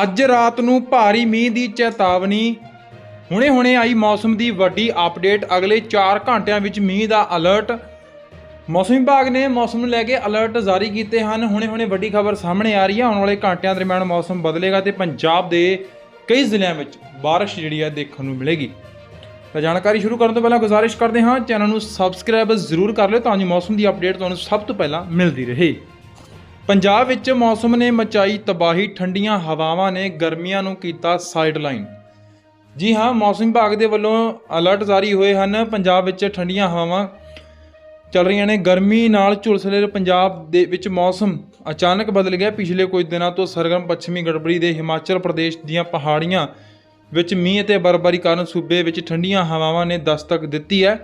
ਅੱਜ ਰਾਤ ਨੂੰ ਭਾਰੀ ਮੀਂਹ ਦੀ ਚੇਤਾਵਨੀ। ਹੁਣੇ-ਹੁਣੇ ਆਈ ਮੌਸਮ ਦੀ ਵੱਡੀ ਅਪਡੇਟ। ਅਗਲੇ 4 ਘੰਟਿਆਂ ਵਿੱਚ ਮੀਂਹ ਦਾ ਅਲਰਟ। ਮੌਸਮ ਵਿਭਾਗ ਨੇ ਮੌਸਮ ਨੂੰ ਲੈ ਕੇ ਅਲਰਟ ਜਾਰੀ ਕੀਤੇ ਹਨ। ਹੁਣੇ-ਹੁਣੇ ਵੱਡੀ ਖਬਰ ਸਾਹਮਣੇ ਆ ਰਹੀ ਹੈ। ਆਉਣ ਵਾਲੇ ਘੰਟਿਆਂ ਦਰਮਿਆਨ ਮੌਸਮ ਬਦਲੇਗਾ ਤੇ ਪੰਜਾਬ ਦੇ ਕਈ ਜ਼ਿਲ੍ਹਿਆਂ ਵਿੱਚ ਬਾਰਿਸ਼ ਜਿਹੜੀ ਹੈ ਦੇਖਣ ਨੂੰ ਮਿਲੇਗੀ। ਤਾਂ ਜਾਣਕਾਰੀ ਸ਼ੁਰੂ ਕਰਨ ਤੋਂ ਪਹਿਲਾਂ ਗੁਜ਼ਾਰਿਸ਼ ਕਰਦੇ ਹਾਂ। ਚੈਨਲ ਨੂੰ ਸਬਸਕ੍ਰਾਈਬ ਜ਼ਰੂਰ ਕਰ ਲਿਓ ਤਾਂ ਜੋ ਮੌਸਮ ਦੀ ਅਪਡੇਟ ਤੁਹਾਨੂੰ ਸਭ ਤੋਂ ਪਹਿਲਾਂ ਮਿਲਦੀ ਰਹੇ। ਪੰਜਾਬ ਵਿੱਚ ਮੌਸਮ ਨੇ ਮਚਾਈ ਤਬਾਹੀ, ਠੰਡੀਆਂ ਹਵਾਵਾਂ ਨੇ ਗਰਮੀਆਂ ਨੂੰ ਕੀਤਾ ਸਾਈਡਲਾਈਨ ਜੀ ਹਾਂ, ਮੌਸਮ ਵਿਭਾਗ ਦੇ ਵੱਲੋਂ ਅਲਰਟ ਜਾਰੀ ਹੋਏ ਹਨ। ਪੰਜਾਬ ਵਿੱਚ ਠੰਡੀਆਂ ਹਵਾਵਾਂ ਚੱਲ ਰਹੀਆਂ ਨੇ। ਗਰਮੀ ਨਾਲ ਝੁਲਸਲੇ ਪੰਜਾਬ ਦੇ ਵਿੱਚ ਮੌਸਮ ਅਚਾਨਕ ਬਦਲ ਗਿਆ। ਪਿਛਲੇ ਕੁਝ ਦਿਨਾਂ ਤੋਂ ਸਰਗਰਮ ਪੱਛਮੀ ਗੜਬੜੀ ਦੇ ਹਿਮਾਚਲ ਪ੍ਰਦੇਸ਼ ਦੀਆਂ ਪਹਾੜੀਆਂ ਵਿੱਚ ਮੀਂਹ ਅਤੇ ਬਰਫ਼ਬਾਰੀ ਕਾਰਨ ਸੂਬੇ ਵਿੱਚ ਠੰਡੀਆਂ ਹਵਾਵਾਂ ਨੇ ਦਸਤਕ ਦਿੱਤੀ ਹੈ।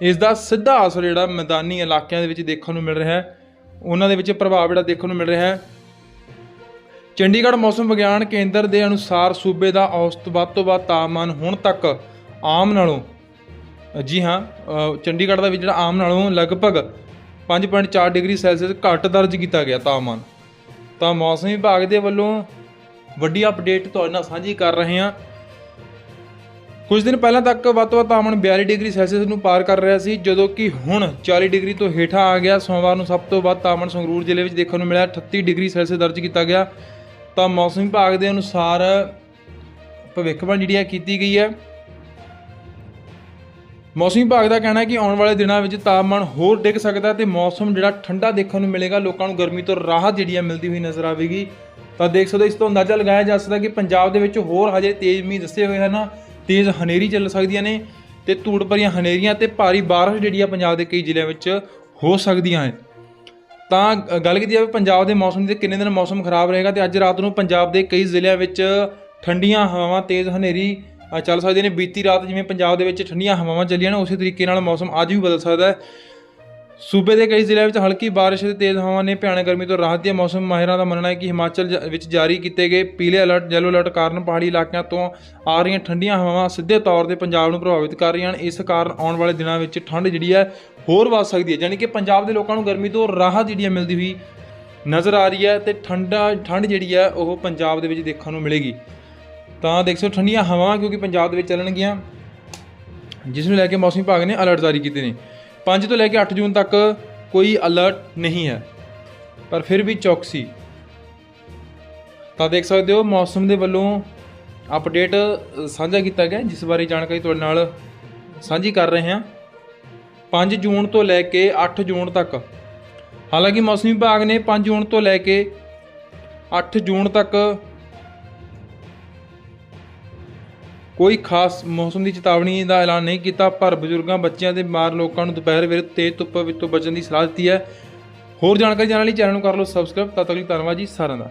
ਇਸ ਦਾ ਸਿੱਧਾ ਅਸਰ ਜਿਹੜਾ ਮੈਦਾਨੀ ਇਲਾਕਿਆਂ ਦੇ ਵਿੱਚ ਦੇਖਣ ਨੂੰ ਮਿਲ ਰਿਹਾ ਹੈ। ਉਹਨਾਂ ਦੇ ਵਿੱਚ ਪ੍ਰਭਾਵ ਜਿਹੜਾ ਦੇਖਣ ਨੂੰ ਮਿਲ ਰਿਹਾ ਹੈ। ਚੰਡੀਗੜ੍ਹ ਮੌਸਮ ਵਿਗਿਆਨ ਕੇਂਦਰ ਦੇ ਅਨੁਸਾਰ ਸੂਬੇ ਦਾ ਔਸਤ ਵੱਧ ਤੋਂ ਵੱਧ ਤਾਪਮਾਨ ਹੁਣ ਤੱਕ ਆਮ ਨਾਲੋਂ, ਜੀ ਹਾਂ ਚੰਡੀਗੜ੍ਹ ਦਾ ਵੀ ਜਿਹੜਾ ਆਮ ਨਾਲੋਂ ਲਗਭਗ 5.4 ਡਿਗਰੀ ਸੈਲਸੀਅਸ ਘੱਟ ਦਰਜ ਕੀਤਾ ਗਿਆ ਤਾਪਮਾਨ। ਤਾਂ ਮੌਸਮ ਵਿਭਾਗ ਦੇ ਵੱਲੋਂ ਵੱਡੀ ਅਪਡੇਟ ਤੁਹਾਡੇ ਨਾਲ ਸਾਂਝੀ ਕਰ ਰਹੇ ਹਾਂ। ਕੁਝ ਦਿਨ ਪਹਿਲਾਂ ਤੱਕ ਵੱਧ ਤੋਂ ਵੱਧ ਤਾਪਮਾਨ 42 ਡਿਗਰੀ ਸੈਲਸੀਅਸ ਨੂੰ ਪਾਰ ਕਰ ਰਿਹਾ ਸੀ, ਜਦੋਂ ਕਿ ਹੁਣ 40 ਡਿਗਰੀ ਤੋਂ ਹੇਠਾਂ ਆ ਗਿਆ। ਸੋਮਵਾਰ ਨੂੰ ਸਭ ਤੋਂ ਵੱਧ ਤਾਪਮਾਨ ਸੰਗਰੂਰ ਜ਼ਿਲ੍ਹੇ ਵਿੱਚ ਦੇਖਣ ਨੂੰ ਮਿਲਿਆ। 38 ਡਿਗਰੀ ਸੈਲਸੀਅਸ ਦਰਜ ਕੀਤਾ ਗਿਆ। ਤਾਂ ਮੌਸਮ ਵਿਭਾਗ ਦੇ ਅਨੁਸਾਰ ਭਵਿੱਖਬਾਣੀ ਜਿਹੜੀ ਹੈ ਕੀਤੀ ਗਈ ਹੈ। ਮੌਸਮ ਵਿਭਾਗ ਦਾ ਕਹਿਣਾ ਹੈ ਕਿ ਆਉਣ ਵਾਲੇ ਦਿਨਾਂ ਵਿੱਚ ਤਾਪਮਾਨ ਹੋਰ ਡਿੱਗ ਸਕਦਾ ਤੇ ਮੌਸਮ ਜਿਹੜਾ ਠੰਡਾ ਦੇਖਣ ਨੂੰ ਮਿਲੇਗਾ। ਲੋਕਾਂ ਨੂੰ ਗਰਮੀ ਤੋਂ ਰਾਹਤ ਜਿਹੜੀ ਹੈ ਮਿਲਦੀ ਹੋਈ ਨਜ਼ਰ ਆਵੇਗੀ। ਤਾਂ ਦੇਖ ਸਕਦੇ ਹੋ, ਇਸ ਤੋਂ ਅੰਦਾਜ਼ਾ ਲਗਾਇਆ ਜਾ ਸਕਦਾ ਕਿ ਪੰਜਾਬ ਦੇ ਵਿੱਚ ਹੋਰ ਹਜੇ ਤੇਜ਼ ਮੀਂਹ ਦੱਸੇ ਹੋਏ ਹਨ। ਤੇਜ਼ ਹਨੇਰੀ ਚੱਲ ਸਕਦੀਆਂ ਨੇ ਤੇ ਧੂੜ ਭਰੀਆਂ ਹਨੇਰੀਆਂ ਤੇ ਭਾਰੀ ਬਾਰਿਸ਼ ਜਿਹੜੀ ਆ ਪੰਜਾਬ ਦੇ ਕਈ ਜ਼ਿਲ੍ਹਿਆਂ ਵਿੱਚ ਹੋ ਸਕਦੀਆਂ ਹੈ ਤਾਂ ਗੱਲ ਕੀਤੀ ਜਾਵੇ ਪੰਜਾਬ ਦੇ ਮੌਸਮ ਦੀ ਕਿੰਨੇ ਦਿਨ ਮੌਸਮ ਖਰਾਬ ਰਹੇਗਾ ਤੇ ਅੱਜ ਰਾਤ ਨੂੰ ਪੰਜਾਬ ਦੇ ਕਈ ਜ਼ਿਲ੍ਹਿਆਂ ਵਿੱਚ ਠੰਡੀਆਂ ਹਵਾਵਾਂ, ਤੇਜ਼ ਹਨੇਰੀ ਚੱਲ ਸਕਦੀਆਂ ਨੇ। ਬੀਤੀ ਰਾਤ ਜਿਵੇਂ ਪੰਜਾਬ ਦੇ ਵਿੱਚ ਠੰਡੀਆਂ ਹਵਾਵਾਂ ਚੱਲੀਆਂ ਨੇ, ਉਸੇ ਤਰੀਕੇ ਨਾਲ ਮੌਸਮ ਅੱਜ ਵੀ ਬਦਲ ਸਕਦਾ ਹੈ। ਸੂਬੇ ਦੇ ਕਈ ਜ਼ਿਲ੍ਹਿਆਂ ਵਿੱਚ ਹਲਕੀ ਬਾਰਿਸ਼ ਅਤੇ ਤੇਜ਼ ਹਵਾ ਨੇ ਭਿਆਨਕ ਗਰਮੀ ਤੋਂ ਰਾਹਤ ਦਿਆ ਮੌਸਮ ਮਾਹਿਰਾਂ ਦਾ ਮੰਨਣਾ ਹੈ ਕਿ ਹਿਮਾਚਲ ਜ- ਵਿੱਚ ਜਾਰੀ ਕੀਤੇ ਗਏ ਪੀਲੇ ਅਲਰਟ ਯੈਲੋ ਅਲਰਟ ਕਾਰਨ ਪਹਾੜੀ ਇਲਾਕਿਆਂ ਤੋਂ ਆ ਰਹੀਆਂ ਠੰਡੀਆਂ ਹਵਾਵਾਂ ਸਿੱਧੇ ਤੌਰ ਤੇ ਪੰਜਾਬ ਨੂੰ ਪ੍ਰਭਾਵਿਤ ਕਰ ਰਹੀਆਂ ਹਨ। ਇਸ ਕਾਰਨ ਆਉਣ ਵਾਲੇ ਦਿਨਾਂ ਵਿੱਚ ਠੰਡ ਜਿਹੜੀ ਹੈ ਹੋਰ ਵੱਧ ਸਕਦੀ ਹੈ, ਯਾਨੀ ਕਿ ਪੰਜਾਬ ਦੇ ਲੋਕਾਂ ਨੂੰ ਗਰਮੀ ਤੋਂ ਰਾਹਤ ਜਿਹੜੀ ਹੈ ਮਿਲਦੀ ਹੋਈ ਨਜ਼ਰ ਆ ਰਹੀ ਹੈ ਤੇ ਠੰਡਾ ਠੰਡ ਜਿਹੜੀ ਹੈ ਉਹ ਪੰਜਾਬ ਦੇ ਵਿੱਚ ਦੇਖਣ ਨੂੰ ਮਿਲੇਗੀ। ਤਾਂ ਦੇਖ ਸਕਦੇ ਠੰਡੀਆਂ ਹਵਾਵਾਂ ਕਿਉਂਕਿ ਪੰਜਾਬ ਦੇ ਵਿੱਚ ਚੱਲਣਗੀਆਂ, ਜਿਸ ਨੂੰ ਲੈ ਕੇ ਮੌਸਮ ਵਿਭਾਗ ਨੇ ਅਲਰਟ ਜਾਰੀ ਕੀਤੇ ਨੇ। 5 ਤੋਂ ਲੈ ਕੇ 8 ਜੂਨ ਤੱਕ ਕੋਈ ਅਲਰਟ ਨਹੀਂ ਹੈ। ਪਰ ਫਿਰ ਵੀ ਚੌਕਸੀ। ਤਾਂ ਦੇਖ ਸਕਦੇ ਹੋ, ਮੌਸਮ ਦੇ ਵੱਲੋਂ ਅਪਡੇਟ ਸਾਂਝਾ ਕੀਤਾ ਗਿਆ ਜਿਸ ਬਾਰੇ ਜਾਣਕਾਰੀ ਤੁਹਾਡੇ ਨਾਲ ਸਾਂਝੀ ਕਰ ਰਹੇ ਹਾਂ। 5 ਜੂਨ ਤੋਂ ਲੈ ਕੇ 8 ਜੂਨ ਤੱਕ। ਹਾਲਾਂਕਿ ਮੌਸਮ ਵਿਭਾਗ ਨੇ 5 ਜੂਨ ਤੋਂ ਲੈ ਕੇ 8 ਜੂਨ ਤੱਕ ਕੋਈ ਖਾਸ ਮੌਸਮ ਦੀ ਚੇਤਾਵਨੀ ਦਾ ਐਲਾਨ ਨਹੀਂ ਕੀਤਾ, ਪਰ ਬਜ਼ੁਰਗਾਂ, ਬੱਚਿਆਂ ਤੇ ਬਿਮਾਰ ਲੋਕਾਂ ਨੂੰ ਦੁਪਹਿਰ ਵੇਲੇ ਤੇਜ਼ ਧੁੱਪ ਵਿੱਚੋਂ ਬਚਣ ਦੀ ਸਲਾਹ ਦਿੱਤੀ ਹੈ। ਹੋਰ ਜਾਣਕਾਰੀ ਜਾਣਨ ਲਈ ਚੈਨਲ ਨੂੰ ਕਰ ਲਓ ਸਬਸਕ੍ਰਾਈਬ ਤਦ ਤੱਕ ਲਈ ਧੰਨਵਾਦ ਜੀ, ਸਾਰਿਆਂ ਦਾ।